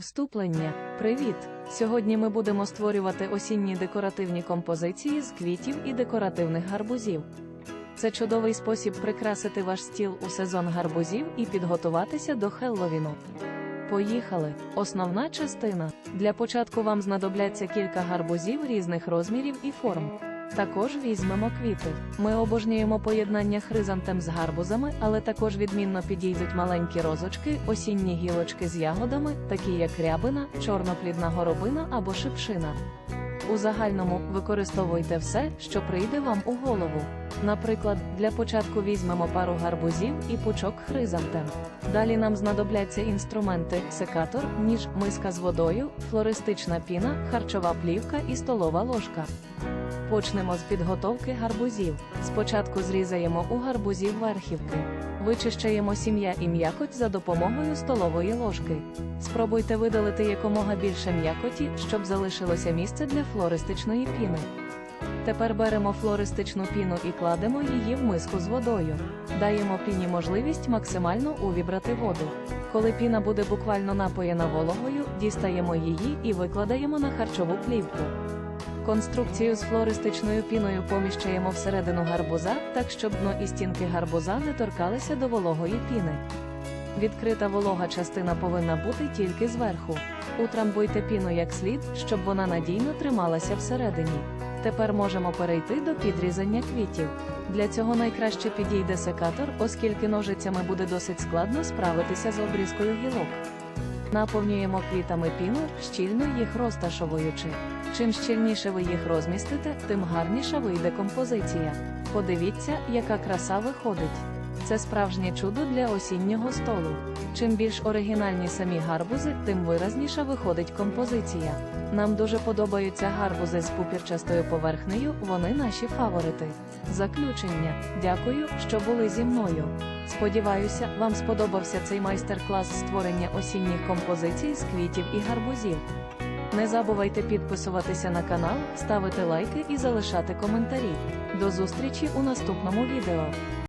Вступлення. Привіт! Сьогодні ми будемо створювати осінні декоративні композиції з квітів і декоративних гарбузів. Це чудовий спосіб прикрасити ваш стіл у сезон гарбузів і підготуватися до Хелловіну. Поїхали! Основна частина. Для початку вам знадобляться кілька гарбузів різних розмірів і форм. Також візьмемо квіти. Ми обожнюємо поєднання хризантем з гарбузами, але також відмінно підійдуть маленькі розочки, осінні гілочки з ягодами, такі як рябина, чорноплідна горобина або шипшина. У загальному використовуйте все, що прийде вам у голову. Наприклад, для початку візьмемо пару гарбузів і пучок хризантем. Далі нам знадобляться інструменти: секатор, ніж, миска з водою, флористична піна, харчова плівка і столова ложка. Почнемо з підготовки гарбузів. Спочатку зрізаємо у гарбузів верхівки. Вичищаємо сім'я і м'якоть за допомогою столової ложки. Спробуйте видалити якомога більше м'якоті, щоб залишилося місце для флористичної піни. Тепер беремо флористичну піну і кладемо її в миску з водою. Даємо піні можливість максимально увібрати воду. Коли піна буде буквально напоєна вологою, дістаємо її і викладаємо на харчову плівку. Конструкцію з флористичною піною поміщаємо всередину гарбуза, так щоб дно і стінки гарбуза не торкалися до вологої піни. Відкрита волога частина повинна бути тільки зверху. Утрамбуйте піну як слід, щоб вона надійно трималася всередині. Тепер можемо перейти до підрізання квітів. Для цього найкраще підійде секатор, оскільки ножицями буде досить складно справитися з обрізкою гілок. Наповнюємо квітами піну, щільно їх розташовуючи. Чим щільніше ви їх розмістите, тим гарніша вийде композиція. Подивіться, яка краса виходить. Це справжнє чудо для осіннього столу. Чим більш оригінальні самі гарбузи, тим виразніша виходить композиція. Нам дуже подобаються гарбузи з пупірчастою поверхнею, вони наші фаворити. Заключення. Дякую, що були зі мною. Сподіваюся, вам сподобався цей майстер-клас створення осінніх композицій з квітів і гарбузів. Не забувайте підписуватися на канал, ставити лайки і залишати коментарі. До зустрічі у наступному відео.